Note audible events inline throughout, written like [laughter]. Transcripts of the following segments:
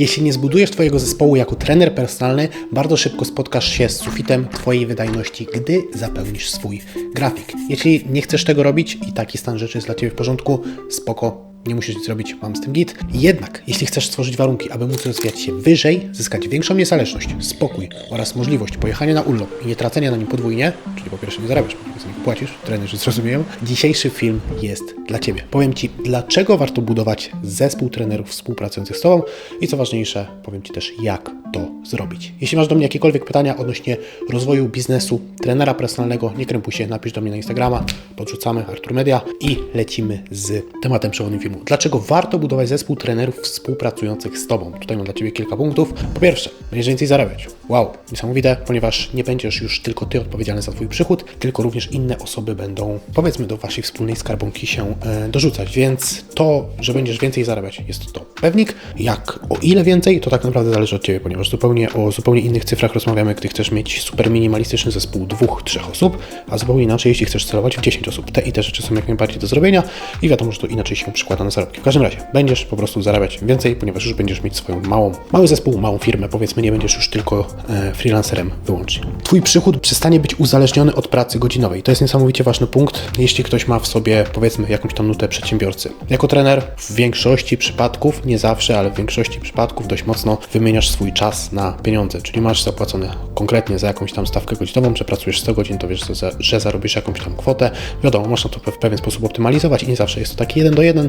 Jeśli nie zbudujesz Twojego zespołu jako trener personalny, bardzo szybko spotkasz się z sufitem Twojej wydajności, gdy zapełnisz swój grafik. Jeśli nie chcesz tego robić i taki stan rzeczy jest dla Ciebie w porządku, spoko, nie musisz nic robić, mam z tym git. Jednak, jeśli chcesz stworzyć warunki, aby móc rozwijać się wyżej, zyskać większą niezależność, spokój oraz możliwość pojechania na urlop i nie tracenia na nim podwójnie, czyli po pierwsze nie zarabiasz, po drugie nie płacisz, trenerzy zrozumieją, dzisiejszy film jest dla Ciebie. Powiem Ci, dlaczego warto budować zespół trenerów współpracujących z Tobą i co ważniejsze, powiem Ci też, jak to zrobić. Jeśli masz do mnie jakiekolwiek pytania odnośnie rozwoju biznesu trenera personalnego, nie krępuj się, napisz do mnie na Instagrama, podrzucamy Artur Media i lecimy z tematem przewodnim filmu. Dlaczego warto budować zespół trenerów współpracujących z Tobą? Tutaj mam dla Ciebie kilka punktów. Po pierwsze, będziesz więcej zarabiać. Wow, niesamowite, ponieważ nie będziesz już tylko Ty odpowiedzialny za Twój przychód, tylko również inne osoby będą, powiedzmy, do Waszej wspólnej skarbonki się e, dorzucać. Więc to, że będziesz więcej zarabiać, jest to pewnik. Jak, o ile więcej, to tak naprawdę zależy od Ciebie, ponieważ zupełnie o zupełnie innych cyfrach rozmawiamy, gdy chcesz mieć super minimalistyczny zespół dwóch, trzech osób, a zupełnie inaczej, jeśli chcesz celować w 10 osób. Te i te rzeczy są jak najbardziej do zrobienia i wiadomo, że to inaczej się przekłada na zarobki. W każdym razie, będziesz po prostu zarabiać więcej, ponieważ już będziesz mieć swoją małą, mały zespół, małą firmę, powiedzmy, nie będziesz już tylko e, freelancerem wyłącznie. Twój przychód przestanie być uzależniony od pracy godzinowej. To jest niesamowicie ważny punkt, jeśli ktoś ma w sobie, powiedzmy, jakąś tam nutę przedsiębiorcy. Jako trener w większości przypadków, nie zawsze, ale w większości przypadków dość mocno wymieniasz swój czas na pieniądze, czyli masz zapłacone konkretnie za jakąś tam stawkę godzinową, przepracujesz 100 godzin, to wiesz, że, że zarobisz jakąś tam kwotę. Wiadomo, można to w pewien sposób optymalizować i nie zawsze jest to taki jeden do jeden,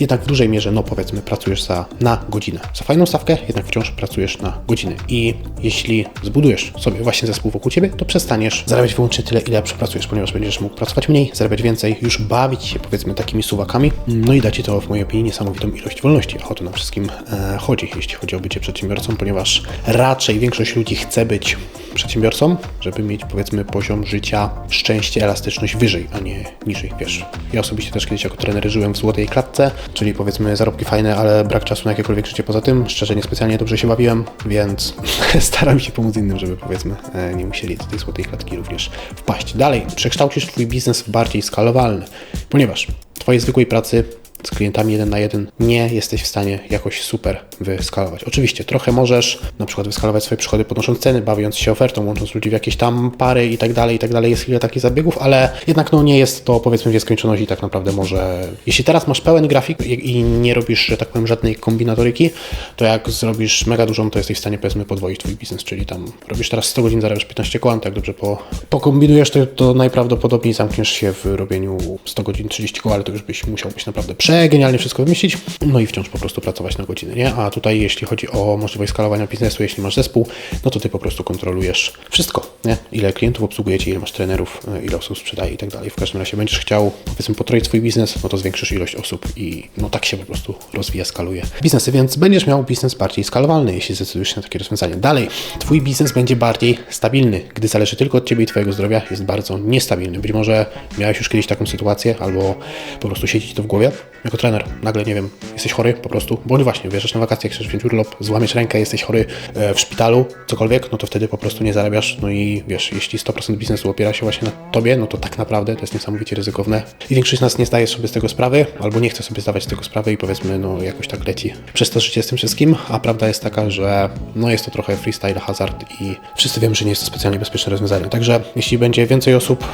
jednak w dużej mierze, no powiedzmy, pracujesz za, na godzinę. Za fajną stawkę, jednak wciąż pracujesz na godzinę. I jeśli zbudujesz sobie właśnie zespół wokół ciebie, to przestaniesz zarabiać wyłącznie tyle, ile przepracujesz, ponieważ będziesz mógł pracować mniej, zarabiać więcej, już bawić się powiedzmy takimi suwakami, no i da ci to w mojej opinii niesamowitą ilość wolności, a o to nam wszystkim e, chodzi, jeśli chodzi o bycie przedsiębiorcą, ponieważ raczej większość ludzi chce być przedsiębiorcą, żeby mieć powiedzmy poziom życia, szczęście, elastyczność wyżej, a nie niżej, wiesz. Ja osobiście też kiedyś jako trener żyłem w złotej klatce, czyli powiedzmy zarobki fajne, ale brak czasu na jakiekolwiek życie poza tym. Szczerze niespecjalnie dobrze się bawiłem, więc [laughs] staram się pomóc innym, żeby powiedzmy e, nie musieli do tej złotej klatki również wpaść. Dalej, przekształcisz Twój biznes w bardziej skalowalny, ponieważ Twojej zwykłej pracy z klientami jeden na jeden nie jesteś w stanie jakoś super wyskalować. Oczywiście trochę możesz na przykład wyskalować swoje przychody podnosząc ceny, bawiąc się ofertą, łącząc ludzi w jakieś tam pary i tak dalej, i tak dalej. Jest kilka takich zabiegów, ale jednak no nie jest to powiedzmy w nieskończoność i tak naprawdę może... Jeśli teraz masz pełen grafik i nie robisz, że tak powiem, żadnej kombinatoryki, to jak zrobisz mega dużą, to jesteś w stanie powiedzmy podwoić twój biznes, czyli tam robisz teraz 100 godzin, zarabiasz 15 koła, tak dobrze po, pokombinujesz, to, to najprawdopodobniej zamkniesz się w robieniu 100 godzin 30 koła, ale to już byś musiał być naprawdę przegenialnie wszystko wymyślić, no i wciąż po prostu pracować na godzinę, nie? A tutaj jeśli chodzi o możliwość skalowania biznesu, jeśli masz zespół, no to ty po prostu kontrolujesz wszystko, nie? Ile klientów obsługujecie, ile masz trenerów, ile osób sprzedaje i tak dalej. W każdym razie będziesz chciał, powiedzmy, potroić swój biznes, no to zwiększysz ilość osób i no tak się po prostu rozwija, skaluje biznesy, więc będziesz miał biznes bardziej skalowalny, jeśli zdecydujesz się na takie rozwiązanie. Dalej, twój biznes będzie bardziej stabilny, gdy zależy tylko od ciebie i twojego zdrowia, jest bardzo niestabilny. Być może miałeś już kiedyś taką sytuację, albo po prostu siedzi to w głowie, jako trener, nagle, nie wiem, jesteś chory po prostu, bądź właśnie, wjeżdżasz na wakacje, chcesz wziąć urlop, złamiesz rękę, jesteś chory e, w szpitalu, cokolwiek, no to wtedy po prostu nie zarabiasz, no i wiesz, jeśli 100% biznesu opiera się właśnie na tobie, no to tak naprawdę to jest niesamowicie ryzykowne. I większość z nas nie zdaje sobie z tego sprawy, albo nie chce sobie zdawać z tego sprawy i powiedzmy, no jakoś tak leci przez to życie z tym wszystkim, a prawda jest taka, że no jest to trochę freestyle, hazard i wszyscy wiemy, że nie jest to specjalnie bezpieczne rozwiązanie, także jeśli będzie więcej osób,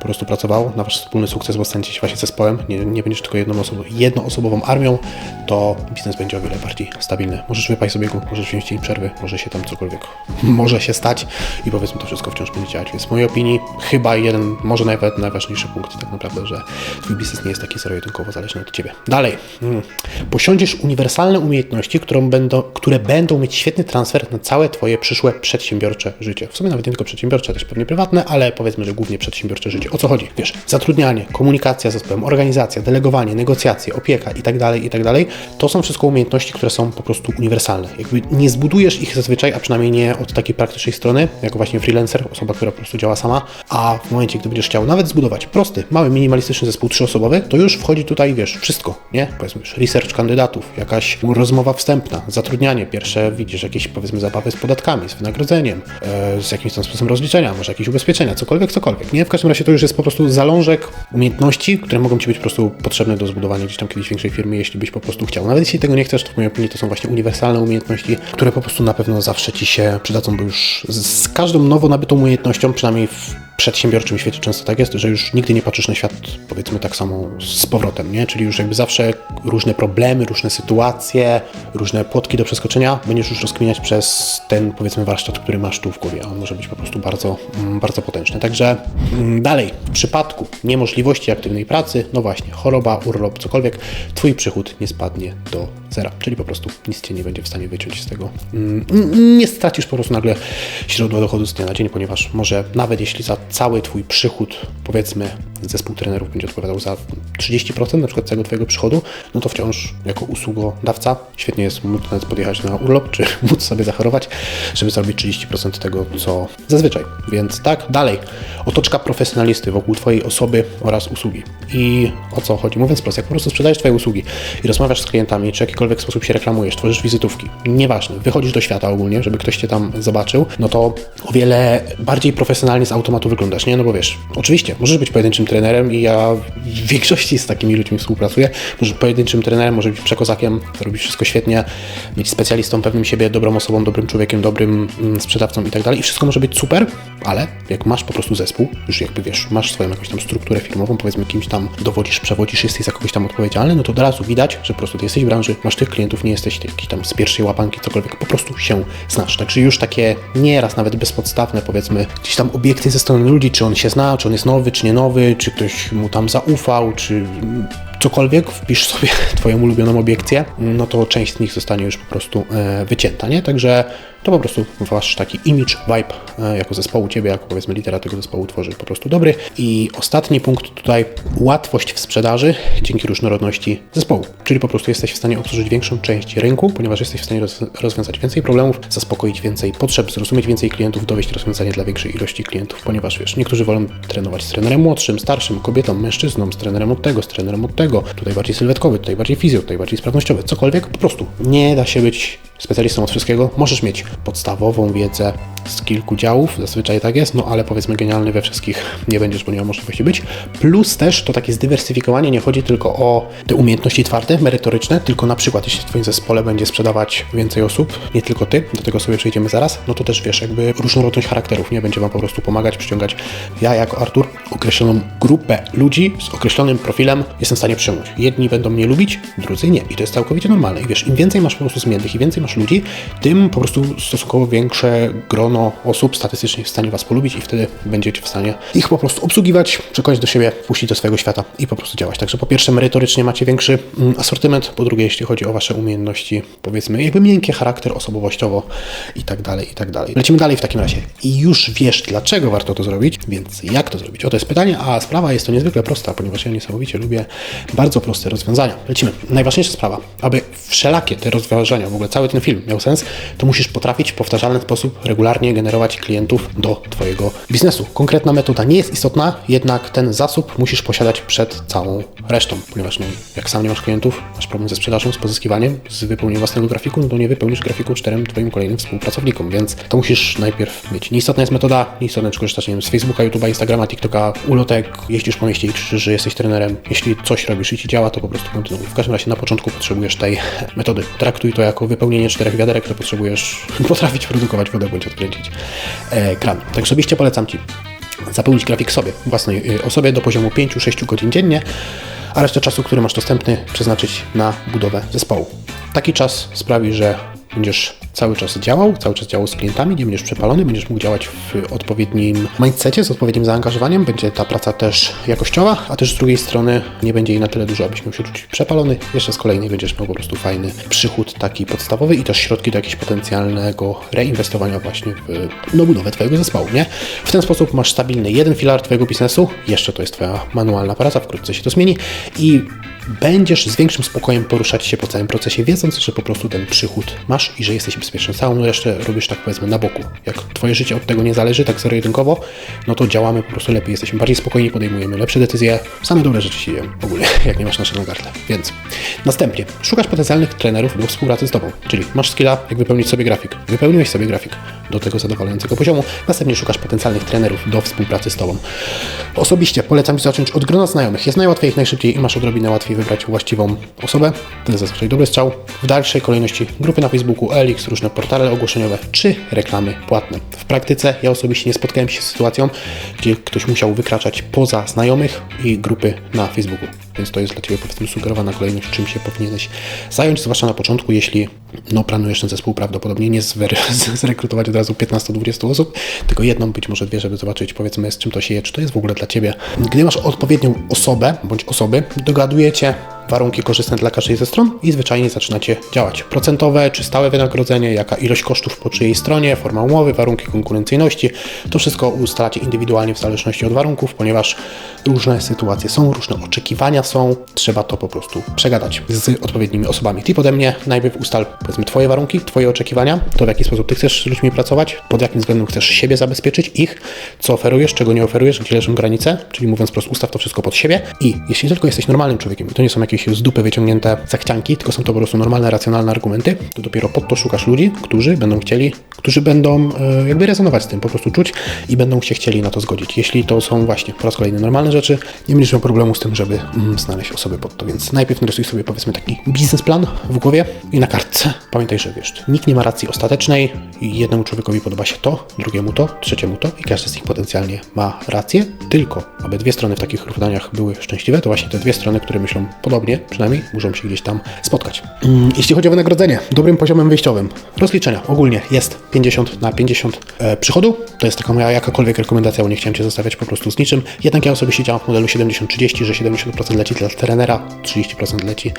po prostu pracował na wasz wspólny sukces, bo staniecie się właśnie zespołem, nie, nie będziesz tylko jedną osobą, jednoosobową armią, to biznes będzie o wiele bardziej stabilny. Możesz wypaść sobie go, możesz wziąć dzień przerwy, może się tam cokolwiek [laughs] może się stać i powiedzmy to wszystko wciąż będzie działać. Więc w mojej opinii chyba jeden, może nawet najważniejszy punkt tak naprawdę, że twój biznes nie jest taki zero-jedynkowo zależny od ciebie. Dalej, hmm. posiądziesz uniwersalne umiejętności, będą, które będą mieć świetny transfer na całe twoje przyszłe przedsiębiorcze życie. W sumie nawet nie tylko przedsiębiorcze, też pewnie prywatne, ale powiedzmy, że głównie przedsiębiorcze życie. O co chodzi? Wiesz, zatrudnianie, komunikacja z zespołem, organizacja, delegowanie, negocjacje, opieka i tak dalej, i tak. To są wszystko umiejętności, które są po prostu uniwersalne. Jakby nie zbudujesz ich zazwyczaj, a przynajmniej nie od takiej praktycznej strony, jako właśnie freelancer, osoba, która po prostu działa sama, a w momencie, gdy będziesz chciał nawet zbudować prosty, mały, minimalistyczny zespół trzyosobowy, to już wchodzi tutaj, wiesz, wszystko, nie? Powiedzmy już research kandydatów, jakaś rozmowa wstępna, zatrudnianie, pierwsze widzisz jakieś, powiedzmy, zabawy z podatkami, z wynagrodzeniem, e, z jakimś tam sposobem rozliczenia, może jakieś ubezpieczenia, cokolwiek, cokolwiek, nie? W każdym razie to już już jest po prostu zalążek umiejętności, które mogą Ci być po prostu potrzebne do zbudowania gdzieś tam kiedyś większej firmy, jeśli byś po prostu chciał. Nawet jeśli tego nie chcesz, to w mojej opinii to są właśnie uniwersalne umiejętności, które po prostu na pewno zawsze Ci się przydadzą, bo już z każdą nowo nabytą umiejętnością, przynajmniej w przedsiębiorczym świecie często tak jest, że już nigdy nie patrzysz na świat powiedzmy tak samo z powrotem, nie? Czyli już jakby zawsze różne problemy, różne sytuacje, różne płotki do przeskoczenia będziesz już rozkminiać przez ten powiedzmy warsztat, który masz tu w głowie, a on może być po prostu bardzo, mm, bardzo potężny. Także mm, w przypadku niemożliwości aktywnej pracy, no właśnie, choroba, urlop, cokolwiek, Twój przychód nie spadnie do zera, czyli po prostu nic Cię nie będzie w stanie wyciąć z tego. Mm, nie stracisz po prostu nagle źródła dochodu z dnia na dzień, ponieważ może nawet jeśli za cały Twój przychód, powiedzmy, zespół trenerów będzie odpowiadał za 30% na przykład całego Twojego przychodu, no to wciąż jako usługodawca świetnie jest móc nawet podjechać na urlop, czy [laughs] móc sobie zachorować, żeby zrobić 30% tego, co zazwyczaj. Więc tak, dalej. Otoczka wokół Twojej osoby oraz usługi. I o co chodzi? Mówiąc prosto, jak po prostu sprzedajesz Twoje usługi i rozmawiasz z klientami, czy w jakikolwiek sposób się reklamujesz, tworzysz wizytówki, nieważne, wychodzisz do świata ogólnie, żeby ktoś Cię tam zobaczył, no to o wiele bardziej profesjonalnie z automatu wyglądasz, nie? No bo wiesz, oczywiście, możesz być pojedynczym trenerem i ja w większości z takimi ludźmi współpracuję. Być pojedynczym trenerem, może być przekozakiem, robić wszystko świetnie, mieć specjalistą pewnym siebie, dobrą osobą, dobrym człowiekiem, dobrym mm, sprzedawcą i tak dalej. I wszystko może być super, ale jak masz po prostu zespół, już jakby wiesz, masz swoją jakąś tam strukturę firmową, powiedzmy kimś tam dowodzisz, przewodzisz, jesteś za kogoś tam odpowiedzialny, no to od razu widać, że po prostu ty jesteś w branży, masz tych klientów, nie jesteś jakiś tam z pierwszej łapanki, cokolwiek, po prostu się znasz. Także już takie nieraz nawet bezpodstawne, powiedzmy, gdzieś tam obiekty ze strony ludzi, czy on się zna, czy on jest nowy, czy nie nowy, czy ktoś mu tam zaufał, czy cokolwiek, wpisz sobie [laughs] Twoją ulubioną obiekcję, no to część z nich zostanie już po prostu e, wycięta, nie? Także to po prostu wasz taki image, vibe e, jako zespołu, ciebie jako powiedzmy litera tego zespołu tworzy po prostu dobry. I ostatni punkt tutaj, łatwość w sprzedaży dzięki różnorodności zespołu, czyli po prostu jesteś w stanie obsłużyć większą część rynku, ponieważ jesteś w stanie rozwiązać więcej problemów, zaspokoić więcej potrzeb, zrozumieć więcej klientów, dowieść rozwiązanie dla większej ilości klientów, ponieważ wiesz, niektórzy wolą trenować z trenerem młodszym, starszym, kobietą, mężczyzną, z trenerem od tego, z trenerem od tego, tutaj bardziej sylwetkowy, tutaj bardziej fizjo, tutaj bardziej sprawnościowy, cokolwiek, po prostu nie da się być specjalistą od wszystkiego. Możesz mieć podstawową wiedzę z kilku działów, zazwyczaj tak jest, no ale powiedzmy genialny we wszystkich nie będziesz, bo nie ma możliwości być. Plus też to takie zdywersyfikowanie, nie chodzi tylko o te umiejętności twarde, merytoryczne, tylko na przykład jeśli w Twoim zespole będzie sprzedawać więcej osób, nie tylko Ty, do tego sobie przejdziemy zaraz, no to też wiesz, jakby różnorodność charakterów, nie? Będzie Wam po prostu pomagać, przyciągać. Ja jako Artur określoną grupę ludzi z określonym profilem jestem w stanie przyjąć. Jedni będą mnie lubić, drudzy nie. I to jest całkowicie normalne. I wiesz, im więcej masz po prostu zmiennych, im więcej masz ludzi, tym po prostu stosunkowo większe grono osób statystycznie w stanie Was polubić i wtedy będziecie w stanie ich po prostu obsługiwać, przekonać do siebie, puścić do swojego świata i po prostu działać. Także po pierwsze merytorycznie macie większy mm, asortyment, po drugie jeśli chodzi o Wasze umiejętności, powiedzmy jakby miękkie charakter, osobowościowo i tak dalej, i tak dalej. Lecimy dalej w takim razie. I już wiesz, dlaczego warto to zrobić, więc jak to zrobić? Oto jest pytanie, a sprawa jest to niezwykle prosta, ponieważ ja niesamowicie lubię bardzo proste rozwiązania. Lecimy. Najważniejsza sprawa, aby wszelakie te rozwiązania, w ogóle cały ten film miał sens, to musisz potrafić w powtarzalny sposób regularnie generować klientów do Twojego biznesu. Konkretna metoda nie jest istotna, jednak ten zasób musisz posiadać przed całą resztą, ponieważ no, jak sam nie masz klientów, masz problem ze sprzedażą, z pozyskiwaniem, z wypełnieniem własnego grafiku, no to nie wypełnisz grafiku czterem Twoim kolejnym współpracownikom, więc to musisz najpierw mieć. Nieistotna jest metoda, nieistotne czy korzystasz nie wiem, z Facebooka, YouTube'a, Instagrama, TikToka, ulotek, jeździsz po mieście i krzyczysz, że jesteś trenerem. Jeśli coś robisz i Ci działa, to po prostu kontynuuj. W każdym razie na początku potrzebujesz tej metody. Traktuj to jako wypełnienie czterech wiaderek, które potrzebujesz [laughs] potrafić produkować wodę bądź odkręcić e, kran. Tak osobiście polecam Ci zapełnić grafik sobie, własnej y, osobie do poziomu 5-6 godzin dziennie, a resztę czasu, który masz dostępny, przeznaczyć na budowę zespołu. Taki czas sprawi, że będziesz cały czas działał, cały czas działał z klientami, nie będziesz przepalony, będziesz mógł działać w odpowiednim mindsetie, z odpowiednim zaangażowaniem, będzie ta praca też jakościowa, a też z drugiej strony nie będzie jej na tyle dużo, abyś miał się czuć przepalony, jeszcze z kolei nie będziesz miał po prostu fajny przychód taki podstawowy i też środki do jakiegoś potencjalnego reinwestowania właśnie w no, budowę Twojego zespołu, nie? W ten sposób masz stabilny jeden filar Twojego biznesu, jeszcze to jest Twoja manualna praca, wkrótce się to zmieni. I będziesz z większym spokojem poruszać się po całym procesie, wiedząc, że po prostu ten przychód masz i że jesteś bezpieczny. Całą resztę robisz tak powiedzmy na boku. Jak Twoje życie od tego nie zależy, tak zero-jedynkowo, no to działamy po prostu lepiej, jesteśmy bardziej spokojni, podejmujemy lepsze decyzje, same dobre rzeczy się w ogóle, [laughs] jak nie masz naszego gardła. Więc następnie szukasz potencjalnych trenerów do współpracy z Tobą, czyli masz skilla, jak wypełnić sobie grafik. Wypełniłeś sobie grafik do tego zadowalającego poziomu. Następnie szukasz potencjalnych trenerów do współpracy z Tobą. Osobiście polecam Ci zacząć od grona znajomych. Jest najłatwiej, najszybciej i masz odrobinę łatwiej wybrać właściwą osobę. To jest zazwyczaj dobry strzał. W dalszej kolejności grupy na Facebooku, Elix, różne portale ogłoszeniowe czy reklamy płatne. W praktyce ja osobiście nie spotkałem się z sytuacją, gdzie ktoś musiał wykraczać poza znajomych i grupy na Facebooku. Więc to jest dla Ciebie powiedzmy sugerowana kolejność, czym się powinieneś zająć, zwłaszcza na początku, jeśli no, planujesz ten zespół prawdopodobnie nie [laughs] zrekrutować od razu 15-20 osób, tylko jedną, być może dwie, żeby zobaczyć powiedzmy z czym to się je, czy to jest w ogóle dla Ciebie. Gdy masz odpowiednią osobę bądź osoby, dogadujecie warunki korzystne dla każdej ze stron i zwyczajnie zaczynacie działać. Procentowe czy stałe wynagrodzenie, jaka ilość kosztów po czyjej stronie, forma umowy, warunki konkurencyjności, to wszystko ustalacie indywidualnie w zależności od warunków, ponieważ różne sytuacje są, różne oczekiwania są, trzeba to po prostu przegadać z odpowiednimi osobami. Tip ode mnie, najpierw ustal powiedzmy Twoje warunki, Twoje oczekiwania, to w jaki sposób Ty chcesz z ludźmi pracować, pod jakim względem chcesz siebie zabezpieczyć, ich, co oferujesz, czego nie oferujesz, gdzie leżą granice, czyli mówiąc po prostu ustaw to wszystko pod siebie i jeśli tylko jesteś normalnym człowiekiem to nie są jakieś z dupy wyciągnięte zachcianki, tylko są to po prostu normalne, racjonalne argumenty, to dopiero pod to szukasz ludzi, którzy będą chcieli, którzy będą e, jakby rezonować z tym, po prostu czuć i będą się chcieli na to zgodzić. Jeśli to są właśnie po raz kolejny normalne rzeczy, nie będziesz miał problemu z tym, żeby mm, znaleźć osoby pod to. Więc najpierw narysuj sobie powiedzmy taki biznesplan w głowie i na kartce. Pamiętaj, że wiesz, nikt nie ma racji ostatecznej jednemu człowiekowi podoba się to, drugiemu to, trzeciemu to i każdy z nich potencjalnie ma rację, tylko aby dwie strony w takich równaniach były szczęśliwe, to właśnie te dwie strony, które myślą podobnie, przynajmniej muszą się gdzieś tam spotkać. Mm, Jeśli chodzi o wynagrodzenie, dobrym poziomem wyjściowym rozliczenia ogólnie jest 50 na 50 e, przychodu. To jest taka moja jakakolwiek rekomendacja, bo nie chciałem Cię zostawiać po prostu z niczym. Jednak ja osobiście działam w modelu 70-30, że 70% leci dla trenera, 30% leci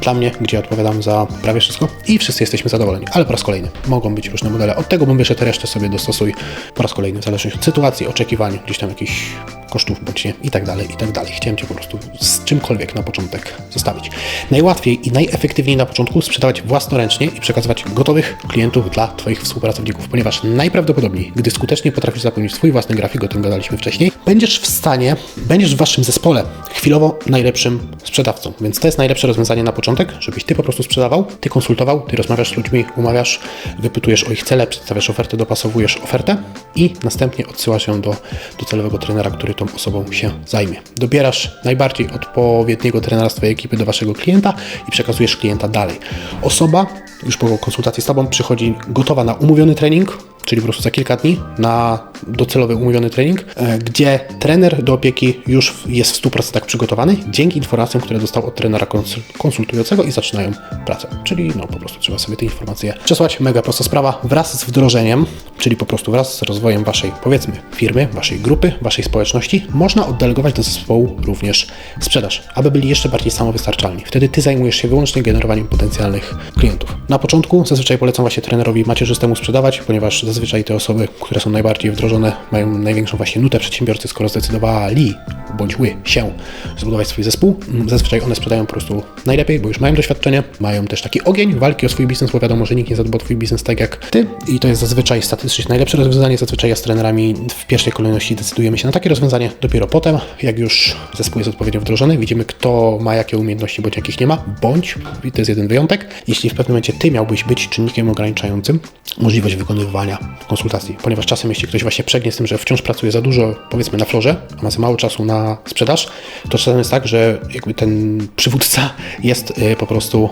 dla mnie, gdzie odpowiadam za prawie wszystko i wszyscy jesteśmy zadowoleni. Ale po raz kolejny mogą być różne modele. Od tego bym wyszedł, resztę sobie dostosuj po raz kolejny, w zależności od sytuacji, oczekiwań, gdzieś tam jakichś kosztów bądź nie i tak dalej, i tak dalej. Chciałem Cię po prostu z czymkolwiek na początek zostawić. Najłatwiej i najefektywniej na początku sprzedawać własnoręcznie i przekazywać gotowych klientów dla Twoich współpracowników, ponieważ najprawdopodobniej, gdy skutecznie potrafisz zapełnić swój własny grafik, o tym gadaliśmy wcześniej, będziesz w stanie, będziesz w Waszym zespole chwilowo najlepszym sprzedawcą. Więc to jest najlepsze rozwiązanie na początek, żebyś Ty po prostu sprzedawał, Ty konsultował, Ty rozmawiasz z ludźmi, umawiasz, wypytujesz o ich cele, przedstawiasz ofertę, dopasowujesz ofertę i następnie odsyłasz ją do, do celowego trenera, który tą osobą się zajmie. Dobierasz najbardziej odpowiedniego trenera z Twojej ekipy do Waszego klienta i przekazujesz klienta dalej. Osoba już po konsultacji z Tobą przychodzi gotowa na umówiony trening, czyli po prostu za kilka dni na docelowy umówiony trening, e, gdzie trener do opieki już jest w 100% przygotowany dzięki informacjom, które dostał od trenera konsul- konsultującego i zaczynają pracę. Czyli no po prostu trzeba sobie te informacje przesłać. Mega prosta sprawa. Wraz z wdrożeniem, czyli po prostu wraz z rozwojem Waszej powiedzmy firmy, Waszej grupy, Waszej społeczności, można oddelegować do zespołu również sprzedaż, aby byli jeszcze bardziej samowystarczalni. Wtedy Ty zajmujesz się wyłącznie generowaniem potencjalnych klientów. Na początku zazwyczaj polecam właśnie trenerowi macierzystemu sprzedawać, ponieważ zazwyczaj te osoby, które są najbardziej wdrożone, mają największą właśnie nutę przedsiębiorcy, skoro zdecydowali bądź ły się zbudować swój zespół. Zazwyczaj one sprzedają po prostu najlepiej, bo już mają doświadczenie, mają też taki ogień walki o swój biznes, bo wiadomo, że nikt nie zadba o Twój biznes tak jak Ty i to jest zazwyczaj statystycznie najlepsze rozwiązanie. Zazwyczaj ja z trenerami w pierwszej kolejności decydujemy się na takie rozwiązanie. Dopiero potem, jak już zespół jest odpowiednio wdrożony, widzimy kto ma jakie umiejętności, bądź jakich nie ma, bądź, i to jest jeden wyjątek, jeśli w pewnym momencie Ty miałbyś być czynnikiem ograniczającym możliwość wykonywania konsultacji, ponieważ czasem jeśli ktoś właśnie przegnie z tym, że wciąż pracuje za dużo, powiedzmy na florze, a ma za mało czasu na sprzedaż, to czasem jest tak, że jakby ten przywódca jest y, po prostu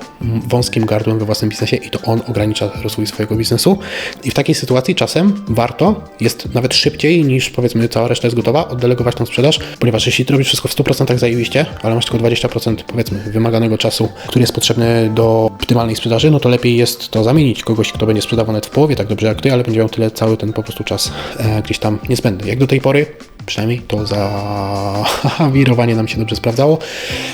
wąskim gardłem we własnym biznesie i to on ogranicza rozwój swojego biznesu. I w takiej sytuacji czasem warto jest nawet szybciej niż powiedzmy cała reszta jest gotowa oddelegować tą sprzedaż, ponieważ jeśli robisz wszystko w 100% zajebiście, ale masz tylko 20% powiedzmy wymaganego czasu, który jest potrzebny do optymalnej sprzedaży, no to lepiej jest to zamienić kogoś, kto będzie sprzedawał nawet w połowie tak dobrze jak ty, ale będzie miał tyle cały ten po prostu czas e, gdzieś tam niezbędny. Jak do tej pory przynajmniej to zawirowanie [laughs] nam się dobrze sprawdzało,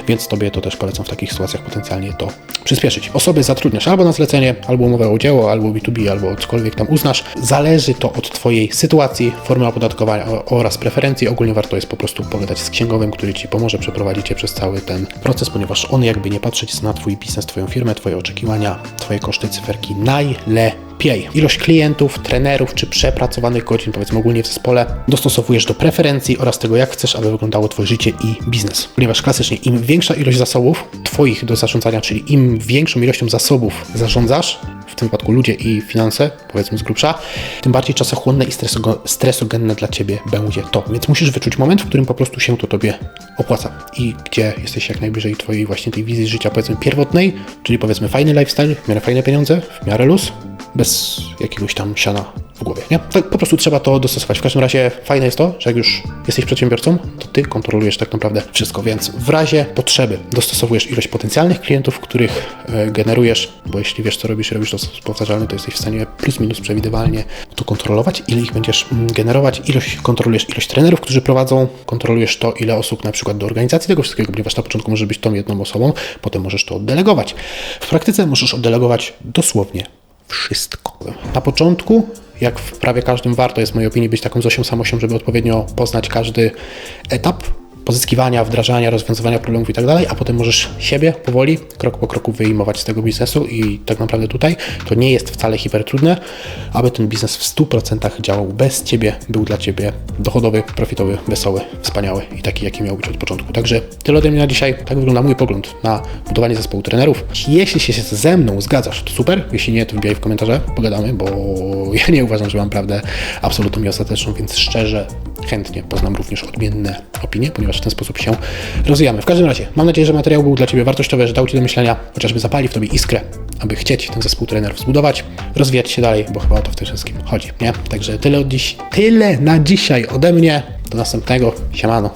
więc Tobie to też polecam w takich sytuacjach potencjalnie to przyspieszyć. Osoby zatrudniasz albo na zlecenie, albo umowę o dzieło, albo B2B, albo cokolwiek tam uznasz. Zależy to od Twojej sytuacji, formy opodatkowania oraz preferencji. Ogólnie warto jest po prostu pogadać z księgowym, który Ci pomoże przeprowadzić Cię przez cały ten proces, ponieważ on jakby nie patrzeć zna Twój biznes, Twoją firmę, Twoje oczekiwania, Twoje koszty, cyferki najlepiej. Ilość klientów, trenerów czy przepracowanych godzin, powiedzmy ogólnie w zespole, dostosowujesz do preferencji oraz tego, jak chcesz, aby wyglądało Twoje życie i biznes. Ponieważ klasycznie im większa ilość zasobów Twoich do zarządzania, czyli im większą ilością zasobów zarządzasz, w tym wypadku ludzie i finanse, powiedzmy z grubsza, tym bardziej czasochłonne i stresogenne dla Ciebie będzie to. Więc musisz wyczuć moment, w którym po prostu się to Tobie opłaca i gdzie jesteś jak najbliżej Twojej właśnie tej wizji życia, powiedzmy pierwotnej, czyli powiedzmy fajny lifestyle, w miarę fajne pieniądze, w miarę luz, bez jakiegoś tam siana w głowie, nie? Tak po prostu trzeba to dostosować. W każdym razie fajne jest to, że jak już jesteś przedsiębiowcą, to ty kontrolujesz tak naprawdę wszystko, więc w razie potrzeby dostosowujesz ilość potencjalnych klientów, których e, generujesz, bo jeśli wiesz, co robisz robisz to powtarzalny, to jesteś w stanie plus minus przewidywalnie to kontrolować, ile ich będziesz mm, generować, ilość, kontrolujesz ilość trenerów, którzy prowadzą, kontrolujesz to, ile osób na przykład do organizacji tego wszystkiego, ponieważ na początku możesz być tą jedną osobą, potem możesz to oddelegować. W praktyce możesz oddelegować dosłownie wszystko. Na początku, jak w prawie każdym, warto jest w mojej opinii być taką Zosią Samosią, żeby odpowiednio poznać każdy etap pozyskiwania, wdrażania, rozwiązywania problemów i tak dalej, a potem możesz siebie powoli, krok po kroku wyjmować z tego biznesu i tak naprawdę tutaj to nie jest wcale hipertrudne, aby ten biznes w 100% działał bez Ciebie, był dla Ciebie dochodowy, profitowy, wesoły, wspaniały i taki, jaki miał być od początku. Także tyle ode mnie na dzisiaj. Tak wygląda mój pogląd na budowanie zespołu trenerów. Jeśli się ze mną zgadzasz, to super. Jeśli nie, to wbijaj w komentarze, pogadamy, bo [laughs] ja nie uważam, że mam prawdę absolutną i ostateczną, więc szczerze, chętnie poznam również odmienne opinie, ponieważ w ten sposób się rozwijamy. W każdym razie, mam nadzieję, że materiał był dla Ciebie wartościowy, że dał Ci do myślenia, chociażby zapali w Tobie iskrę, aby chcieć ten zespół trenerów zbudować, rozwijać się dalej, bo chyba o to w tym wszystkim chodzi, nie? Także tyle od dziś, tyle na dzisiaj ode mnie. Do następnego. Siemano.